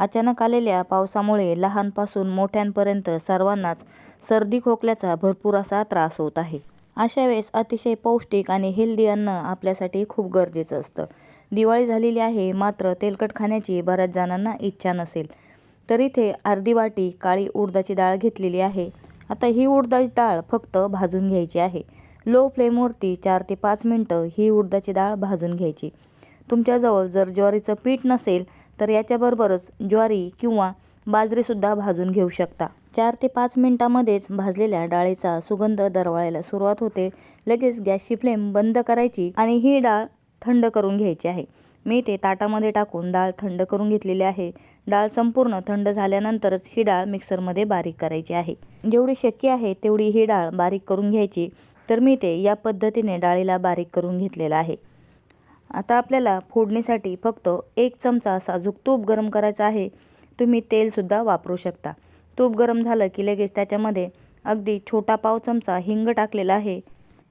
अचानक आलेल्या पावसामुळे लहानपासून मोठ्यांपर्यंत सर्वांनाच सर्दी खोकल्याचा भरपूर असा त्रास होत आहे. अशा वेळेस अतिशय पौष्टिक आणि हेल्दी अन्न आपल्यासाठी खूप गरजेचं असतं. दिवाळी झालेली आहे मात्र तेलकट खाण्याची बऱ्याच जणांना इच्छा नसेल. तर इथे अर्धी वाटी काळी उडदाची डाळ घेतलेली आहे. आता ही उडदाची डाळ फक्त भाजून घ्यायची आहे. लो फ्लेमवरती चार ते पाच मिनटं ही उडदाची डाळ भाजून घ्यायची. तुमच्याजवळ जर ज्वारीचं पीठ नसेल तर याच्याबरोबरच ज्वारी किंवा बाजरीसुद्धा भाजून घेऊ शकता. चार ते पाच मिनटामध्येच भाजलेल्या डाळीचा सुगंध दरवळायला सुरुवात होते. लगेच गॅसची फ्लेम बंद करायची आणि ही डाळ थंड करून घ्यायची आहे. मी ते ताटामध्ये टाकून डाळ थंड करून घेतलेली आहे. डाळ संपूर्ण थंड झाल्यानंतरच ही डाळ मिक्सरमध्ये बारीक करायची आहे. जेवढी शक्य आहे तेवढी ही डाळ बारीक करून घ्यायची. तर मी ते या पद्धतीने डाळीला बारीक करून घेतलेलं आहे. आता आपल्याला फोडणीसाठी फक्त एक चमचा साजूक तूप गरम करायचा आहे. तुम्ही तेलसुद्धा वापरू शकता. तूप गरम झालं की लगेच त्याच्यामध्ये अगदी छोटा पाव चमचा हिंग टाकलेला आहे.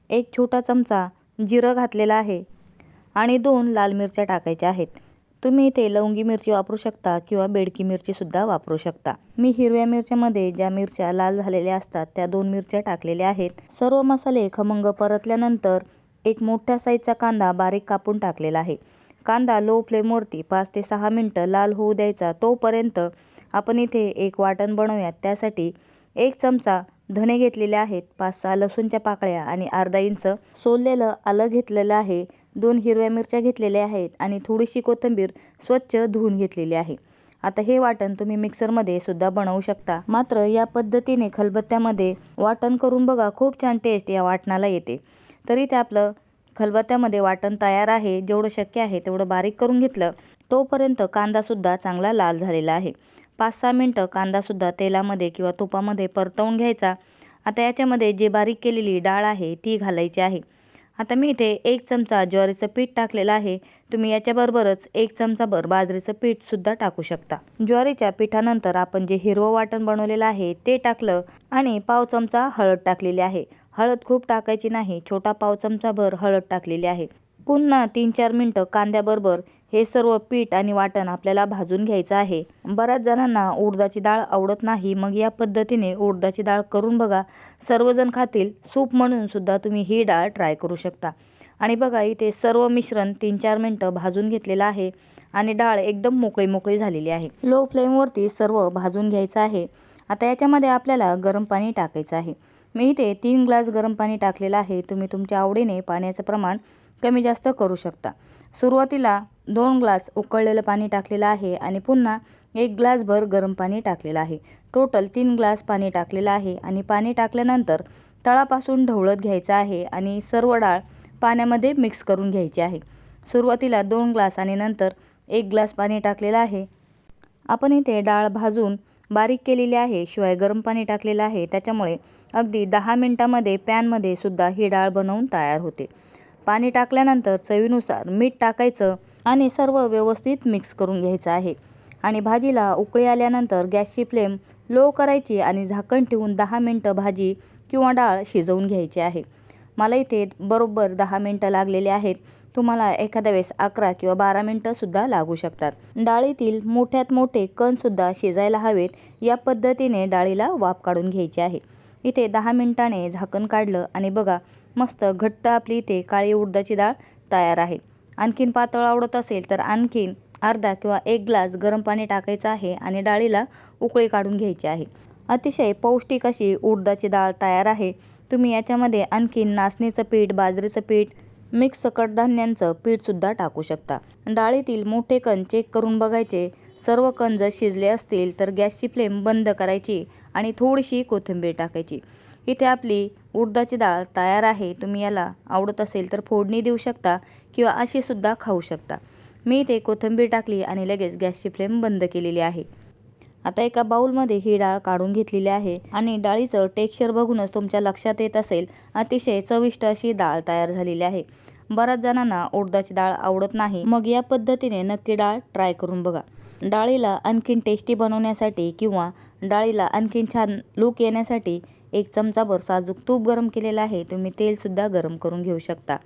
एक छोटा चमचा जिरं घातलेला आहे आणि दोन लाल मिरच्या टाकायच्या आहेत. तुम्ही इथे लवंगी मिरची वापरू शकता किंवा बेडकी मिरचीसुद्धा वापरू शकता. मी हिरव्या मिरच्यामध्ये ज्या मिरच्या लाल झालेल्या असतात त्या दोन मिरच्या टाकलेल्या आहेत. सर्व मसाले खमंग परतल्यानंतर एक मोठ्या साईजचा कांदा बारीक कापून टाकलेला आहे. कांदा लो फ्लेमवरती पाच ते सहा मिनटं लाल होऊ द्यायचा. तोपर्यंत आपण इथे एक वाटण बनवूयात. त्यासाठी एक चमचा धणे घेतलेले आहेत पाच सहा लसूणच्या पाकळ्या आणि अर्धा इंच सोललेलं आलं घेतलेलं आहे दोन हिरव्या मिरच्या घेतलेल्या आहेत आणि थोडीशी कोथिंबीर स्वच्छ धुवून घेतलेली आहे. आता हे वाटण तुम्ही मिक्सरमध्ये सुद्धा बनवू शकता. मात्र या पद्धतीने खलबत्त्यामध्ये वाटण करून बघा खूप छान टेस्ट या वाटणाला येते. तरी ते आपलं खलबत्त्यामध्ये वाटण तयार आहे जेवढं शक्य आहे तेवढं बारीक करून घेतलं. तोपर्यंत कांदासुद्धा चांगला लाल झालेला आहे. पाच सहा मिनटं कांदासुद्धा तेलामध्ये किंवा तुपामध्ये परतवून घ्यायचा. आता याच्यामध्ये जे बारीक केलेली डाळ आहे ती घालायची आहे. आता मी इथे एक चमचा ज्वारीचं पीठ टाकलेलं आहे. तुम्ही याच्याबरोबरच एक चमचाभर बाजरीचं पीठसुद्धा टाकू शकता. ज्वारीच्या पिठानंतर आपण जे हिरवं वाटण बनवलेलं आहे ते टाकलं आणि पाव चमचा हळद टाकलेली आहे. हळद खूप टाकायची नाही छोटा पाव चमचाभर हळद टाकलेली आहे. पुन्हा तीन चार मिनटं कांद्याबरोबर हे सर्व पीठ आणि वाटण आपल्याला भाजून घ्यायचं आहे. बऱ्याच जणांना उडदाची डाळ आवडत नाही मग या पद्धतीने उडदाची डाळ करून बघा. सर्वजण खातील सूप म्हणून सुद्धा तुम्ही ही डाळ ट्राय करू शकता. आणि बघा इथे सर्व मिश्रण तीन चार मिनटं भाजून घेतलेलं आहे आणि डाळ एकदम मोकळी मोकळी झालेली आहे. लो फ्लेमवरती सर्व भाजून घ्यायचं आहे. आता याच्यामध्ये आपल्याला गरम पाणी टाकायचं आहे. मी इथे तीन ग्लास गरम पाणी टाकलेलं आहे. तुम्ही तुमच्या आवडीने पाण्याचं प्रमाण कमी जास्त करू शकता. सुरुवातीला दोन ग्लास उकळलेलं पाणी टाकलेलं आहे आणि पुन्हा एक ग्लासभर गरम पाणी टाकलेलं आहे. टोटल तीन ग्लास पाणी टाकलेलं आहे आणि पाणी टाकल्यानंतर तळापासून ढवळत घ्यायचं आहे आणि सर्व डाळ पाण्यामध्ये मिक्स करून घ्यायची आहे. सुरुवातीला दोन ग्लास आणि नंतर एक ग्लास पाणी टाकलेलं आहे. आपण इथे डाळ भाजून बारीक केलेली आहे शिवाय गरम पाणी टाकलेलं आहे. त्याच्यामुळे अगदी दहा मिनटामध्ये पॅनमध्ये सुद्धा ही डाळ बनवून तयार होते. पाणी टाकल्यानंतर चवीनुसार मीठ टाकायचं आणि सर्व व्यवस्थित मिक्स करून घ्यायचं आहे. आणि भाजीला उकळी आल्यानंतर गॅसची फ्लेम लो करायची आणि झाकण ठेवून दहा मिनटं भाजी किंवा डाळ शिजवून घ्यायची आहे. मला इथे बरोबर दहा मिनटं लागलेले आहेत. तुम्हाला एखाद्या वेळेस अकरा किंवा बारा मिनटंसुद्धा लागू शकतात. डाळीतील मोठ्यात मोठे कणसुद्धा शिजायला हवेत. या पद्धतीने डाळीला वाफ काढून घ्यायची आहे. इथे दहा मिनटाने झाकण काढलं आणि बघा मस्त घट्ट आपली इथे काळी उडदाची डाळ तयार आहे. आणखीन पातळ आवडत असेल तर आणखीन अर्धा किंवा एक ग्लास गरम पाणी टाकायचं आहे आणि डाळीला उकळी काढून घ्यायची आहे. अतिशय पौष्टिक अशी उडदाची डाळ तयार आहे. तुम्ही याच्यामध्ये आणखीन नाचणीचं पीठ बाजरीचं पीठ मिक्स कडधान्यांचं पीठसुद्धा टाकू शकता. डाळीतील मोठे कण चेक करून बघायचे. सर्व कण जर शिजले असतील तर गॅसची फ्लेम बंद करायची आणि थोडीशी कोथिंबीर टाकायची. इथे आपली उडदाची डाळ तयार आहे. तुम्ही याला आवडत असेल तर फोडणी देऊ शकता किंवा अशीसुद्धा खाऊ शकता. मी इथे कोथिंबीर टाकली आणि लगेच गॅसची फ्लेम बंद केलेली आहे. आता एका बाऊलमध्ये ही डाळ काढून घेतलेली आहे आणि डाळीचं टेक्स्चर बघूनच तुमच्या लक्षात येत असेल अतिशय चविष्ट अशी डाळ तयार झालेली आहे. बऱ्याच जणांना उडदाची डाळ आवडत नाही. मग या पद्धतीने नक्की डाळ ट्राय करून बघा. डाळीला आणखीन टेस्टी बनवण्यासाठी किंवा डाळीला आणखीन छान लूक येण्यासाठी एक चमचाभर साजूक तूप गरम केलेलं आहे तुम्ही तेलसुद्धा गरम करून घेऊ शकता.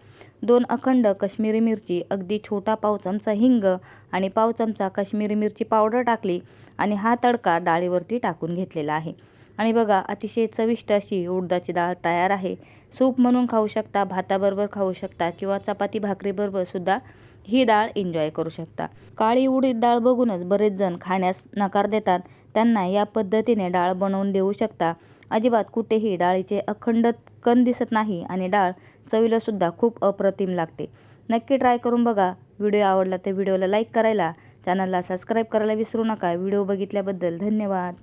दोन अखंड काश्मीरी मिरची अगदी छोटा पाव चमचा हिंग आणि पाव चमचा काश्मीरी मिरची पावडर टाकली आणि हा तडका डाळीवरती टाकून घेतलेला आहे. आणि बघा अतिशय चविष्ट अशी उडदाची डाळ तयार आहे. सूप म्हणून खाऊ शकता भाताबरोबर खाऊ शकता किंवा चपाती भाकरीबरोबर सुद्धा ही डाळ एन्जॉय करू शकता. काळी उडीद डाळ बघूनच बरेच जण खाण्यास नकार देतात. त्यांना या पद्धतीने डाळ बनवून देऊ शकता. अजिबात कुठेही डाळीचे अखंड कण दिसत नाही आणि डाळ चवीलासुद्धा खूप अप्रतिम लागते. नक्की ट्राय करून बघा. व्हिडिओ आवडला तर व्हिडिओला लाईक करायला चॅनलला सबस्क्राईब करायला विसरू नका. व्हिडिओ बघितल्याबद्दल धन्यवाद.